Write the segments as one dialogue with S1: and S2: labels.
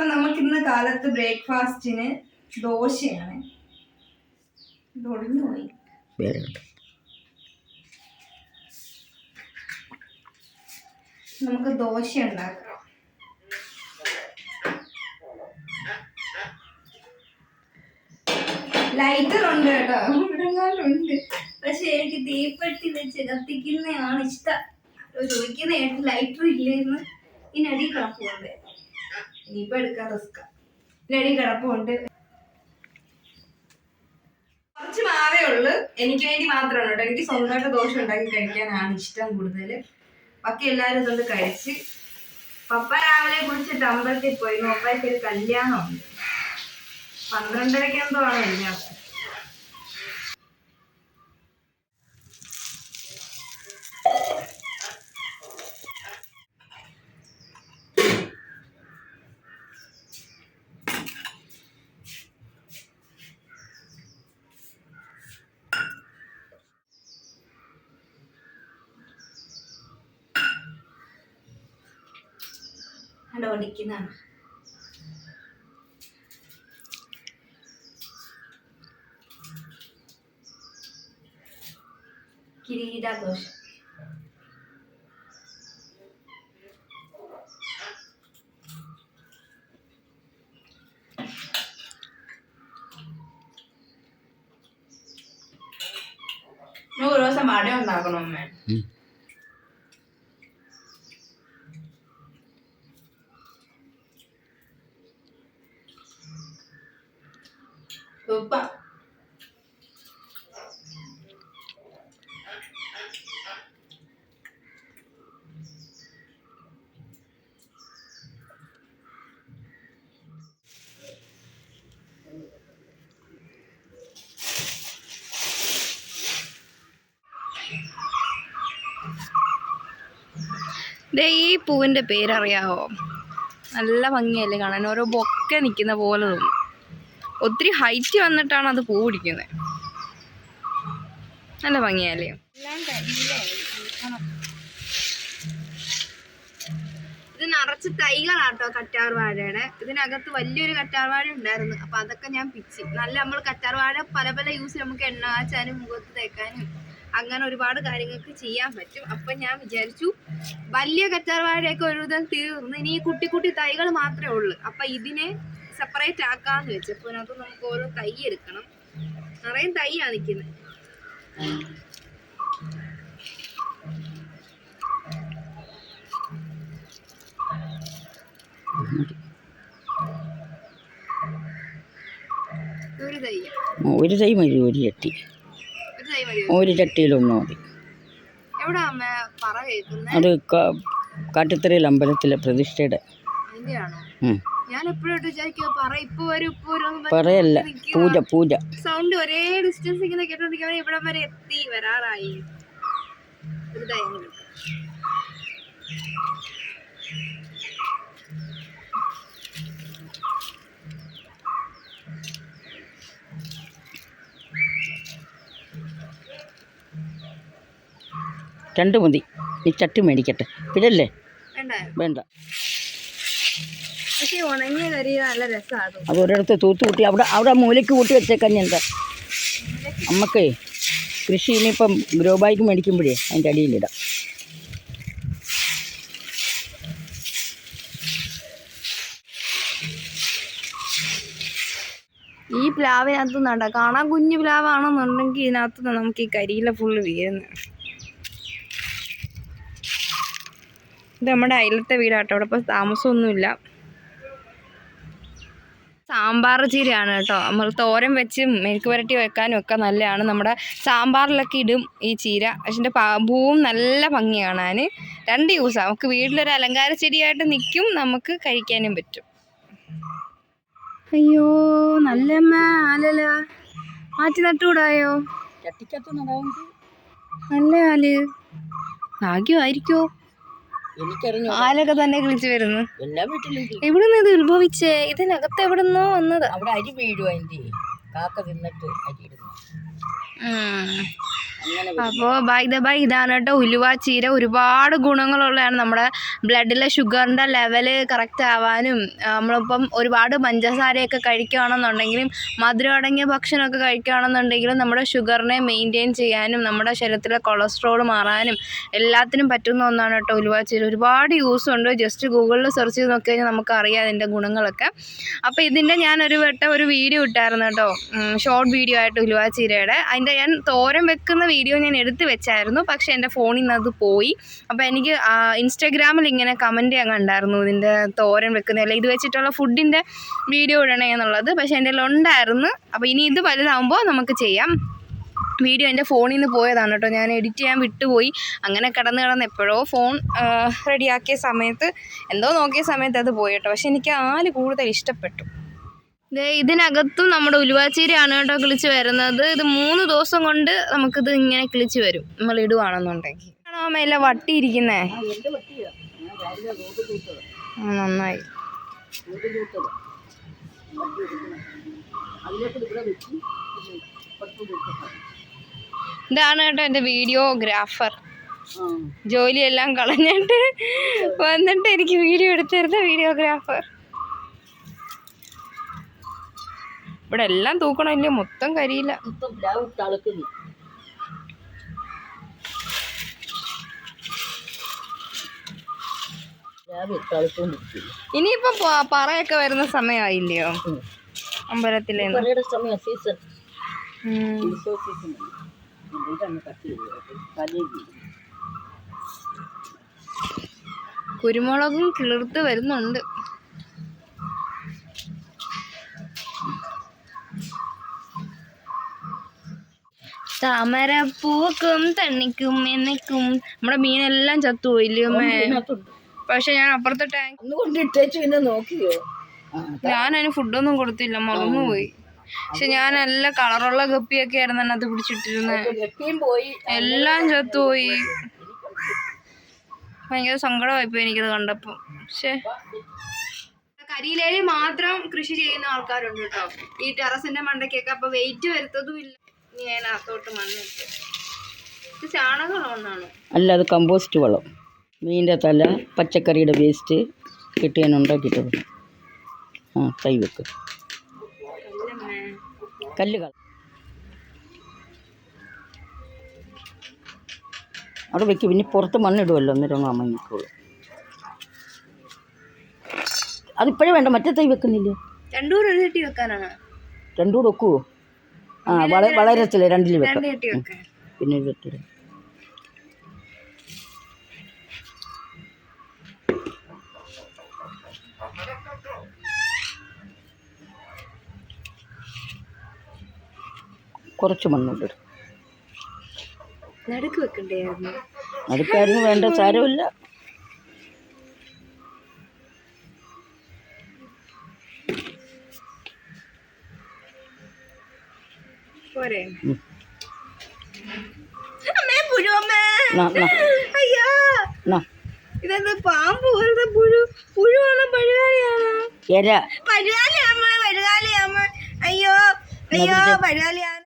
S1: അപ്പൊ നമുക്ക് ഇന്ന് കാലത്ത് ബ്രേക്ക്ഫാസ്റ്റിന് ദോശയാണ്. പോയി. നമുക്ക് ദോശ ഉണ്ടാക്കാം. ലൈറ്റർ ഉണ്ട് കേട്ടോ. ഇവിടെങ്ങാണ്ടുണ്ട് പക്ഷെ എനിക്ക് തീപ്പെട്ടി വെച്ച് കത്തിക്കുന്നതാണ് ഇഷ്ടം. ചോദിക്കുന്ന ലൈറ്റർ ഇല്ലേന്ന്. അടി കിടപ്പുണ്ട് ഇനിയിപ്പോ എടുക്കാൻ റിസ്ക റെഡി കിടപ്പുണ്ട്. കുറച്ച് മാവേ ഉള്ളു. എനിക്ക് വേണ്ടി മാത്രമാണ് കേട്ടോ. എനിക്ക് സ്വന്തമായിട്ട് ദോശ ഉണ്ടാക്കി കഴിക്കാനാണ് ഇഷ്ടം കൂടുതൽ ബാക്കി എല്ലാവരും ഇതുകൊണ്ട് കഴിച്ച്. പപ്പ രാവിലെ കുടിച്ചിട്ട് അമ്പലത്തിൽ പോയി പപ്പയ്ക്ക് ഒരു കല്യാണമുണ്ട്. പന്ത്രണ്ടരയ്ക്ക് എന്തോ ആണ് കല്യാണം. ഓടിക്കുന്നതാണ് കിരീടദോഷം ഒരു ദിവസം വട ഉണ്ടാക്കണം അമ്മേ സൂപ്പർ ദേ ഈ പൂവിന്റെ പേരറിയാവോ? നല്ല ഭംഗിയല്ലേ കാണാൻ. ഓരോ ബൊക്കെ നിൽക്കുന്ന പോലെ തോന്നും. ഒത്തിരി ഹൈറ്റ് വന്നിട്ടാണ് അത് പൂ പിടിക്കുന്നത് നല്ല ഭംഗിയാലേ ഇത് നിറച്ച് തൈകളാട്ടോ കറ്റാർ വാഴയുടെ ഇതിനകത്ത് വലിയൊരു കറ്റാർ വാഴ ഉണ്ടായിരുന്നു. അപ്പൊ അതൊക്കെ ഞാൻ പിച്ചി. നല്ല നമ്മൾ കറ്റാർ വാഴ പല പല യൂസ് നമുക്ക് എണ്ണ കാച്ചാനും മുഖത്ത് തേക്കാനും അങ്ങനെ ഒരുപാട് കാര്യങ്ങൾക്ക് ചെയ്യാൻ പറ്റും. അപ്പൊ ഞാൻ വിചാരിച്ചു വലിയ കറ്റാർ വാഴയൊക്കെ ഒരുവിധം തീർന്ന് ഇനി കുട്ടി കുട്ടി തൈകൾ മാത്രമേ ഉള്ളൂ. അപ്പൊ ഇതിനെ സെപ്പറേറ്റ് ആക്കാന്ന് വെച്ചു. അപ്പൊ അതിനകത്ത് നമുക്ക് ഓരോ തൈ എടുക്കണം. നിറയെ തൈയാണ് നിൽക്കുന്നത്. ഒരു തൈ.
S2: മതി ഒരു ചട്ടി.
S1: ഒരു
S2: ചട്ടിയിലൊന്നും മതി അത് കാട്ടിത്തറയിൽ അമ്പലത്തിലെ പ്രതിഷ്ഠയുടെ.
S1: ഞാൻ എപ്പോഴും വിചാരിക്കുക പറ ഇപ്പൊ വരും ഇപ്പൊ വരും
S2: പറയല്ല പൂജ പൂജ.
S1: സൗണ്ട് ഒരേ ഡിസ്റ്റൻസ് ഇങ്ങനെ കേട്ടോണ്ടിരിക്കാൻ ഇവിടെ വരെ എത്തി വരാറായി.
S2: രണ്ട് മതി നീ ചട്ടി മേടിക്കട്ടെ. പിന്നല്ലേ
S1: വേണ്ട
S2: വേണ്ട.
S1: പക്ഷെ ഉണങ്ങിയ കരി നല്ല രസമാണ്
S2: അത് ഒരിടത്ത് തൂത്ത് കൂട്ടി അവിടെ അവിടെ മൂലയ്ക്ക് കൂട്ടി വെച്ചേക്കാൻ എന്താ? അമ്മക്കേ കൃഷി ഇനിയിപ്പം ഗ്രോ ബാഗ് മേടിക്കുമ്പോഴേ അതിന്റെ അടിയിലിടാം
S1: ഈ പ്ലാവിനകത്ത് നടാം കാണാൻ കുഞ്ഞു പ്ലാവാണെന്നുണ്ടെങ്കിൽ ഇതിനകത്ത് നമുക്ക് ഈ കരിയില ഫുള്ള് വീഴുന്നത് ഇത് നമ്മുടെ അയലത്തെ വീടാട്ടോ അവിടെ ഇപ്പോൾ താമസമൊന്നുമില്ല. സാമ്പാർ ചീരയാണ് കേട്ടോ. നമ്മൾ തോരൻ വെച്ച് മെഴുക്ക് പുരട്ടി വെക്കാനും ഒക്കെ നല്ലതാണ്. നമ്മുടെ സാമ്പാറിലൊക്കെ ഇടും ഈ ചീര. പക്ഷെ എന്റെ പൂവും നല്ല ഭംഗി കാണാൻ. രണ്ട് യൂസാണ് നമുക്ക് വീട്ടിലൊരു അലങ്കാര ചെടിയായിട്ട് നിൽക്കും നമുക്ക് കഴിക്കാനും പറ്റും. അയ്യോ നല്ലമ്മ ആലല. മാറ്റി നട്ടുകൂടായോ? നല്ല ആൽ. ഭാഗ്യമായിരിക്കോ? ആലൊക്കെ തന്നെ കിളിച്ചു വരുന്നു.
S2: എല്ലാ വീട്ടിലും.
S1: എവിടുന്ന് ഇത് ഉത്ഭവിച്ചേ? ഇതിനകത്ത് എവിടുന്നോ വന്നത്?
S2: അവിടെ അരി വീഴുവാ കാക്ക തിന്നിട്ട് അരി ഇടുന്നു.
S1: അപ്പോൾ ബൈ ബൈ ഇതാണ് കേട്ടോ. ഉലുവ ചീര ഒരുപാട് ഗുണങ്ങളുള്ളതാണ്. നമ്മുടെ ബ്ലഡിലെ ഷുഗറിന്റെ ലെവൽ കറക്റ്റ് ആവാനും നമ്മളിപ്പം ഒരുപാട് പഞ്ചസാരയൊക്കെ കഴിക്കുകയാണെന്നുണ്ടെങ്കിലും മധുരം അടങ്ങിയ ഭക്ഷണമൊക്കെ കഴിക്കുകയാണെന്നുണ്ടെങ്കിലും നമ്മുടെ ഷുഗറിനെ മെയിന്റെയിൻ ചെയ്യാനും നമ്മുടെ ശരീരത്തിലെ കൊളസ്ട്രോൾ മാറാനും എല്ലാത്തിനും പറ്റുന്ന ഒന്നാണ് കേട്ടോ ഉലുവ ചീര. ഒരുപാട് യൂസ് ഉണ്ട്. ജസ്റ്റ് ഗൂഗിളിൽ സെർച്ച് ചെയ്ത് നോക്കി കഴിഞ്ഞാൽ നമുക്കറിയാം അതിന്റെ ഗുണങ്ങളൊക്കെ. അപ്പോൾ ഇതിന്റെ ഞാനൊരു വട്ടം ഒരു വീഡിയോ ഇട്ടായിരുന്നു കേട്ടോ. ഷോർട്ട് വീഡിയോ ആയിട്ട് ഉലുവ ചീരയുടെ. അതിന്റെ ഞാൻ തോരൻ വെക്കുന്ന വീഡിയോ ഞാൻ എടുത്തു വെച്ചായിരുന്നു. പക്ഷേ എന്റെ ഫോണിൽ നിന്ന് അത് പോയി. അപ്പോൾ എനിക്ക് ഇൻസ്റ്റാഗ്രാമിൽ ഇങ്ങനെ കമന്റ് ചെയ്യാൻ കണ്ടായിരുന്നു ഇതിന്റെ തോരൻ വെക്കുന്ന അല്ല ഇത് വെച്ചിട്ടുള്ള ഫുഡിന്റെ വീഡിയോ ഇടണേ എന്നുള്ളത്. പക്ഷേ എന്റെ ഉണ്ടായിരുന്നു. അപ്പോൾ ഇനി ഇത് വലുതാകുമ്പോൾ നമുക്ക് ചെയ്യാം. വീഡിയോ എന്റെ ഫോണിൽ നിന്ന് പോയതാണ് കേട്ടോ. ഞാൻ എഡിറ്റ് ചെയ്യാൻ വിട്ടുപോയി. അങ്ങനെ കിടന്ന് കിടന്ന് എപ്പോഴോ ഫോൺ റെഡിയാക്കിയ സമയത്ത് എന്തോ നോക്കിയ സമയത്ത് അത് പോയി കേട്ടോ. പക്ഷെ എനിക്ക് ആൽ കൂടുതൽ ഇഷ്ടപ്പെട്ടു. ഇതിനകത്തും നമ്മുടെ ഉലുവാച്ചീരയാണ് കേട്ടോ കിളിച്ച് വരുന്നത്. ഇത് മൂന്ന് ദിവസം കൊണ്ട് നമുക്കിത് ഇങ്ങനെ കിളിച്ച് വരും. നമ്മൾ ഇടുവാണെന്നുണ്ടെങ്കിൽ. ആണോ മേലെ വട്ടിയിരിക്കുന്നേ? നന്നായി. ഇതാണ് കേട്ടോ എന്റെ വീഡിയോഗ്രാഫർ. ജോലിയെല്ലാം കളഞ്ഞിട്ട് വന്നിട്ട് എനിക്ക് വീഡിയോ എടുത്തിരുന്ന വീഡിയോഗ്രാഫർ. ഇവിടെ എല്ലാം തൂക്കണമില്ല മൊത്തം കരിയില്ല ഇനിയിപ്പം പറയൊക്കെ വരുന്ന സമയമായില്ലയോ? അമ്പലത്തിലെ
S2: സീസൺ
S1: കുരുമുളകും കിളിർത്ത് വരുന്നുണ്ട്. താമരപ്പൂക്കും തണ്ണിക്കും എന്നേക്കും നമ്മുടെ മീനെല്ലാം ചത്തുപോയില്ലേ അമ്മേ? പക്ഷെ ഞാൻ അപ്പുറത്തെ ടാങ്ക്
S2: ഞാനതിന് പിന്നെ നോക്കിയോ?
S1: ഞാൻ അതിന് ഫുഡൊന്നും കൊടുത്തില്ല മറന്നുപോയി പക്ഷെ ഞാൻ നല്ല കളറുള്ള ഗപ്പിയൊക്കെ ആയിരുന്നു അതിനകത്ത് പിടിച്ചിട്ടിരുന്നത്
S2: ഗപ്പിയും പോയി.
S1: എല്ലാം ചത്തുപോയി. ഭയങ്കര സങ്കടമായിപ്പോയി എനിക്കത് കണ്ടപ്പോ പക്ഷേ കരിയിലേൽ മാത്രം കൃഷി ചെയ്യുന്ന ആൾക്കാരുണ്ട് കേട്ടോ. ഈ ടെറസിന്റെ മണ്ടയ്ക്കൊക്കെ അപ്പൊ വെയിറ്റ് വരുത്തതും ഇല്ല. ഇനി അതിനകത്തോട്ട് മണ്ണിട്ട് ഇത്
S2: അല്ല അത് കമ്പോസ്റ്റ് വളം. മീനിന്റെ തല പച്ചക്കറിയുടെ വേസ്റ്റ് കിട്ടി ഞാൻ ഉണ്ടാക്കിയിട്ടത് ആ തൈ വെക്ക്. കല്ലുകൾ അവിടെ വെക്ക് പിന്നെ പുറത്ത് മണ്ണിടുമല്ലോ അന്നേരം അമ്മങ്ങിക്കോളൂ അതിപ്പോഴേ വേണ്ട മറ്റേ തൈ വെക്കുന്നില്ലേ?
S1: ചട്ടി വെക്കാനാണ്.
S2: രണ്ടൂടെ വെക്കുവോ? ആ വളരെ വളരത്തില്ല രണ്ടിൽ വെക്കാം. പിന്നെ വെട്ടില്ല കുറച്ച് മണ്ണുണ്ട്.
S1: നടുക്ക് വെക്കണ്ടായിരുന്നു
S2: നടുക്കായിരുന്നു വേണ്ട സാരമില്ല
S1: പോരെ. അമ്മേ പുഴു അമ്മേ. അയ്യോ. ഇതെന്താ പാമ്പ് പോലത്തെ പുഴു? പുഴുവാണോ പഴുകാലിയാണോ അയ്യോ അയ്യോ പഴുകാലിയാണ്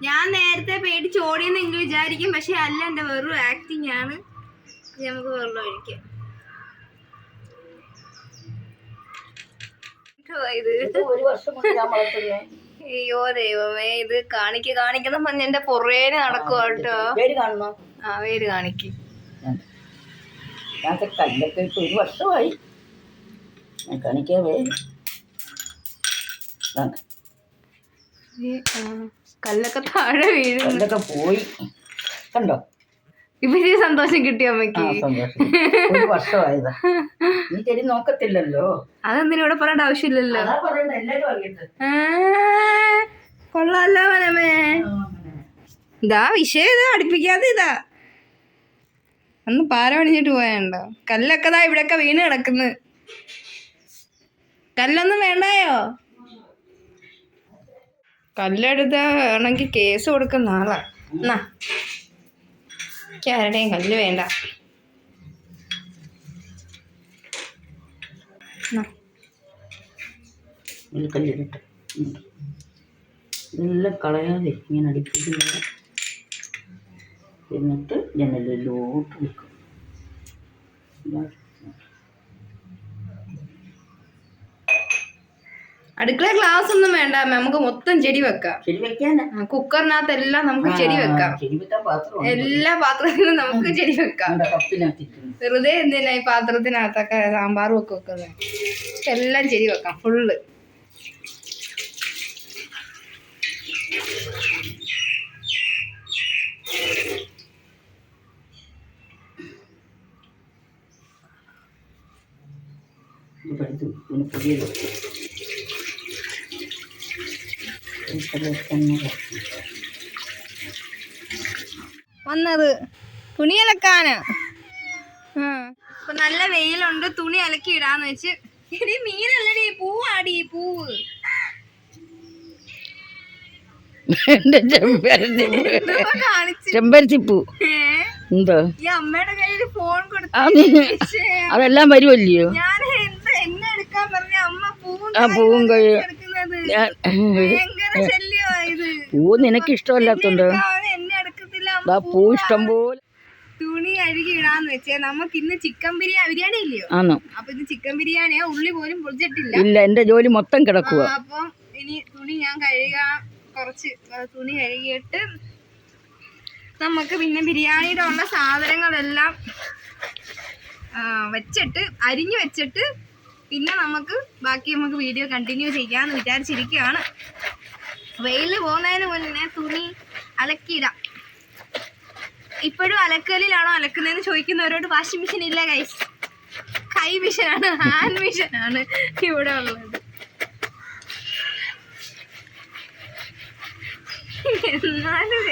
S1: ഞാൻ നേരത്തെ പേടിച്ച് ഓടിയെന്ന് നിങ്ങൾ വിചാരിക്കും പക്ഷെ അല്ല എന്റെ വെറും ആക്ടിങ് ആണ്. നമുക്ക് വെള്ളം ഒഴിക്കാം ഇത്
S2: ഒരു വർഷം
S1: അയ്യോ ദൈവമേ ഇത് കാണിക്ക കാണിക്കുന്ന പറഞ്ഞ എന്റെ പുറേനെ നടക്കുക കേട്ടോ.
S2: പേര് കാണണോ?
S1: ആ പേര് കാണിക്ക്.
S2: ഞാൻ കല്ലൊക്കെ ഇട്ട് ഒരു വർഷമായി. ഞാൻ കാണിക്കാവേ. ദാ,
S1: കല്ലൊക്കെ താഴെ വീഴും
S2: കല്ലൊക്കെ പോയി. കണ്ടോ?
S1: ഇപ്പൊ സന്തോഷം കിട്ടിയ അമ്മയ്ക്ക്?
S2: സന്തോഷം ഒരു വർഷമായതാ. നീ നോക്കത്തില്ലല്ലോ?
S1: അതെന്തിനും ഇവിടെ പറയേണ്ട ആവശ്യമില്ലല്ലോ? കൊള്ളാല്ലോ മനമേ. ഇതാ വിഷയം ഇതാ അടുപ്പിക്കാതെ ഇതാ. അന്ന് പാര പണിഞ്ഞിട്ട് പോയണ്ടോ? കല്ലൊക്കെ ദാ ഇവിടെയൊക്കെ വീണ് കിടക്കുന്നു. കല്ലൊന്നും വേണ്ടായോ? കല്ലെടുത്ത വേണമെങ്കിൽ കേസ് കൊടുക്കുന്ന ആളാ. എന്നാ എനിക്ക് ആരുടെയും കല്ല് വേണ്ട.
S2: ഇതെല്ലാം കളയാതെ ഇങ്ങനെ അടുപ്പിക്കുന്നത് എന്നിട്ട് ജനലിലോട്ട് വെക്കും.
S1: അടുക്കള ഗ്ലാസ് ഒന്നും വേണ്ട നമുക്ക് മൊത്തം ചെടി വെക്കാം.
S2: ചെടി വെക്കാനാ?
S1: ആ, കുക്കറിനകത്തെല്ലാം നമുക്ക് ചെടി വെക്കാം.
S2: ചെടി വെക്കാൻ പാത്രം
S1: എല്ലാ പാത്രത്തിലും നമുക്ക് ചെടി വെക്കാം. വെറുതെ എന്തിനാ ഈ പാത്രത്തിനകത്തൊക്കെ സാമ്പാറും ഒക്കെ വെക്കുന്നത്? എല്ലാം ചെടി വെക്കാം ഫുള്ള്
S2: പഠിച്ചു പുതിയത്. വെക്കുന്നത്.
S1: വന്നത് തുണി അലക്കാന് ഇപ്പൊ നല്ല വെയിലുണ്ട് തുണി അലക്കി ഇടാന്ന് വെച്ച്. എടി മീനല്ലടി പൂവാടി പൂവ്.
S2: ചെമ്പരത്തിപ്പൂ? എന്തോ
S1: ഈ അമ്മയുടെ കയ്യിൽ ഫോൺ കൊടുത്തു
S2: അതെല്ലാം വരുമല്ലയോ
S1: ഞാൻ എന്താ എന്നെ എടുക്കാൻ പറഞ്ഞ അമ്മ പൂവും
S2: ആ പൂവും കഴി പൂ നിനക്ക് ഇഷ്ടമല്ലാത്തുണ്ട് പൂ ഇഷ്ടം പോലെ.
S1: തുണി കഴുകി ഇടാന്ന് വെച്ചേ. നമുക്ക് ഇന്ന് ചിക്കൻ ബിരിയാണി ബിരിയാണി ഇല്ലയോ?
S2: ആണോ
S1: അപ്പൊ ഇത് ചിക്കൻ ബിരിയാണിയാ? ഉള്ളി പോലും പൊളിച്ചിട്ടില്ല.
S2: ഇല്ല എന്റെ ജോലി മൊത്തം കിടക്കുക
S1: അപ്പൊ അപ്പം ഇനി തുണി ഞാൻ കഴുകാൻ കുറച്ച് തുണി കഴുകിയിട്ട് നമുക്ക് പിന്നെ ബിരിയാണിയുടെ ഉള്ള സാധനങ്ങളെല്ലാം വെച്ചിട്ട് അരിഞ്ഞു വെച്ചിട്ട് പിന്നെ നമുക്ക് ബാക്കി നമുക്ക് വീഡിയോ കണ്ടിന്യൂ ചെയ്യാന്ന് വിചാരിച്ചിരിക്കുകയാണ്. വെയിൽ പോകുന്നതിന് മുന്നേ തുണി അലക്കിയിടാം. ഇപ്പോഴും അലക്കലിലാണോ അലക്കുന്നതെന്ന് ചോദിക്കുന്നവരോട് വാഷിംഗ് മെഷീൻ ഇല്ല കൈസ് കൈ മിഷനാണ് ഹാൻഡ് മിഷനാണ് ഇവിടെ ഉള്ളത്. എന്നാലും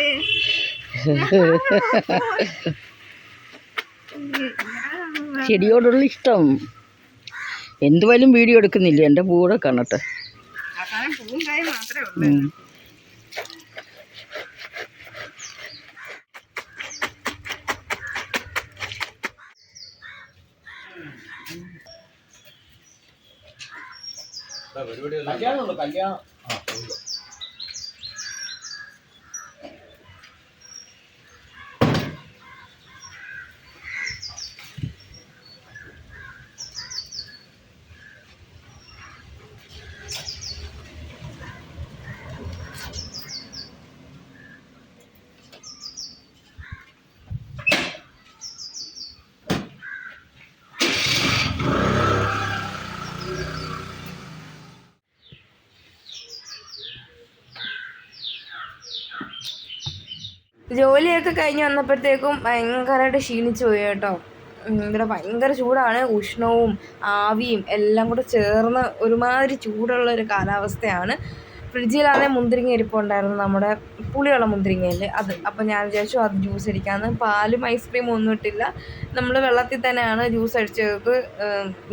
S2: ചെടിയോടുള്ള ഇഷ്ടം. എന്തുവായാലും വീഡിയോ എടുക്കുന്നില്ല. എന്റെ പൂടെ കാണട്ടെ.
S1: കല്യാണം. പൂവും ജോലിയൊക്കെ കഴിഞ്ഞ് വന്നപ്പോഴത്തേക്കും ഭയങ്കരമായിട്ട് ക്ഷീണിച്ചു പോയി കേട്ടോ. ഇവിടെ ഭയങ്കര ചൂടാണ്. ഉഷ്ണവും ആവിയും എല്ലാം കൂടെ ചേർന്ന് ഒരുമാതിരി ചൂടുള്ള ഒരു കാലാവസ്ഥയാണ്. ഫ്രിഡ്ജിലാണെങ്കിൽ മുന്തിരിങ്ങ ഇരിപ്പുണ്ടായിരുന്നു നമ്മുടെ പുളിയുള്ള മുന്തിരിങ്ങയിൽ അത് അപ്പോൾ ഞാൻ വിചാരിച്ചു അത് ജ്യൂസ് അടിക്കാമെന്ന് പാലും ഐസ്ക്രീമും ഒന്നും ഇട്ടില്ല. നമ്മൾ വെള്ളത്തിൽ തന്നെയാണ് ജ്യൂസ് അടിച്ചത്.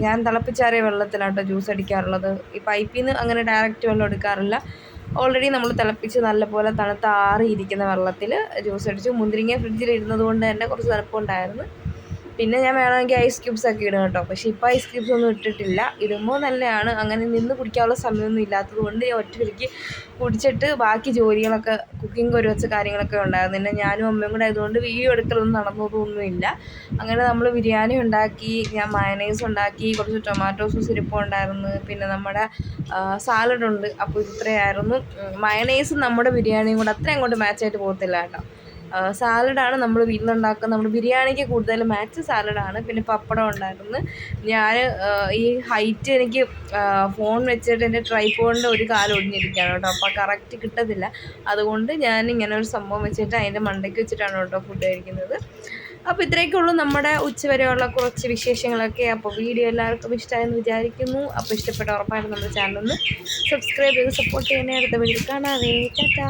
S1: ഞാൻ തിളപ്പിച്ചാറിയ വെള്ളത്തിലാട്ടോ ജ്യൂസ് അടിക്കാറുള്ളത്. ഈ പൈപ്പിൽ നിന്ന് അങ്ങനെ ഡയറക്റ്റ് വെള്ളം എടുക്കാറില്ല. ഓൾറെഡി നമ്മൾ തിളപ്പിച്ച് നല്ലപോലെ തണുത്ത് ആറിയിരിക്കുന്ന വെള്ളത്തിൽ ജ്യൂസ് അടിച്ചു. മുന്തിരിങ്ങ ഫ്രിഡ്ജിൽ ഇരുന്നത് കൊണ്ട് തന്നെ കുറച്ച് തണുപ്പുണ്ടായിരുന്നു. പിന്നെ ഞാൻ വേണമെങ്കിൽ ഐസ് ക്യൂബ്സ് ഒക്കെ ഇടും കേട്ടോ. പക്ഷേ ഇപ്പോൾ ഐസ് ക്യൂബ്സ് ഒന്നും ഇട്ടിട്ടില്ല. ഇടുമ്പോൾ നല്ലതാണ്. അങ്ങനെ നിന്ന് കുടിക്കാനുള്ള സമയമൊന്നും ഇല്ലാത്തത് കൊണ്ട് ഞാൻ ഒറ്റയ്ക്ക് കുടിച്ചിട്ട് ബാക്കി ജോലികളൊക്കെ കുക്കിംഗ് ഒരു വെച്ച കാര്യങ്ങളൊക്കെ ഉണ്ടായിരുന്നു. പിന്നെ ഞാനും അമ്മയും കൂടെ ആയതുകൊണ്ട് വീഡിയോ എടുക്കലൊന്നും നടന്നതൊന്നുമില്ല. അങ്ങനെ നമ്മൾ ബിരിയാണി ഉണ്ടാക്കി ഞാൻ മയനൈസ് ഉണ്ടാക്കി കുറച്ച് ടൊമാറ്റോ സോസ് ഇരിപ്പുണ്ടായിരുന്നു പിന്നെ നമ്മുടെ സാലഡ് ഉണ്ട്. അപ്പോൾ ഇത് ഇത്രയായിരുന്നു. മയണൈസും നമ്മുടെ ബിരിയാണിയും കൂടെ അത്രയും അങ്ങോട്ട് മാച്ചായിട്ട് പോകത്തില്ല കേട്ടോ. സാലഡാണ് നമ്മൾ വീട്ടിലുണ്ടാക്കുന്നത്. നമ്മൾ ബിരിയാണിക്ക് കൂടുതൽ മാച്ച് സാലഡാണ്. പിന്നെ പപ്പടം ഉണ്ടായിരുന്നു ഞാൻ ഈ ഹൈറ്റ് എനിക്ക് ഫോൺ വെച്ചിട്ട് എന്റെ ട്രൈപ്പോണിന്റെ ഒരു കാലം ഒടിഞ്ഞിരിക്കുകയാണ് കേട്ടോ. അപ്പോൾ കറക്റ്റ് കിട്ടത്തില്ല. അതുകൊണ്ട് ഞാൻ ഇങ്ങനെ ഒരു സംഭവം വെച്ചിട്ട് അതിന്റെ മണ്ടയ്ക്ക് വെച്ചിട്ടാണ് കേട്ടോ ഫുഡ് കഴിക്കുന്നത്. അപ്പോൾ ഇത്രയൊക്കെ ഉള്ളൂ നമ്മുടെ ഉച്ചവരെയുള്ള കുറച്ച് വിശേഷങ്ങളൊക്കെ. അപ്പോൾ വീഡിയോ എല്ലാവർക്കും ഇഷ്ടമായെന്ന് വിചാരിക്കുന്നു. അപ്പോൾ ഇഷ്ടപ്പെട്ട ഉറപ്പായിട്ടും നമ്മുടെ ചാനലൊന്ന് സബ്സ്ക്രൈബ് ചെയ്ത് സപ്പോർട്ട് ചെയ്യണേ അടുത്ത വീഡിയോ കാണാവേ. ടാറ്റാ.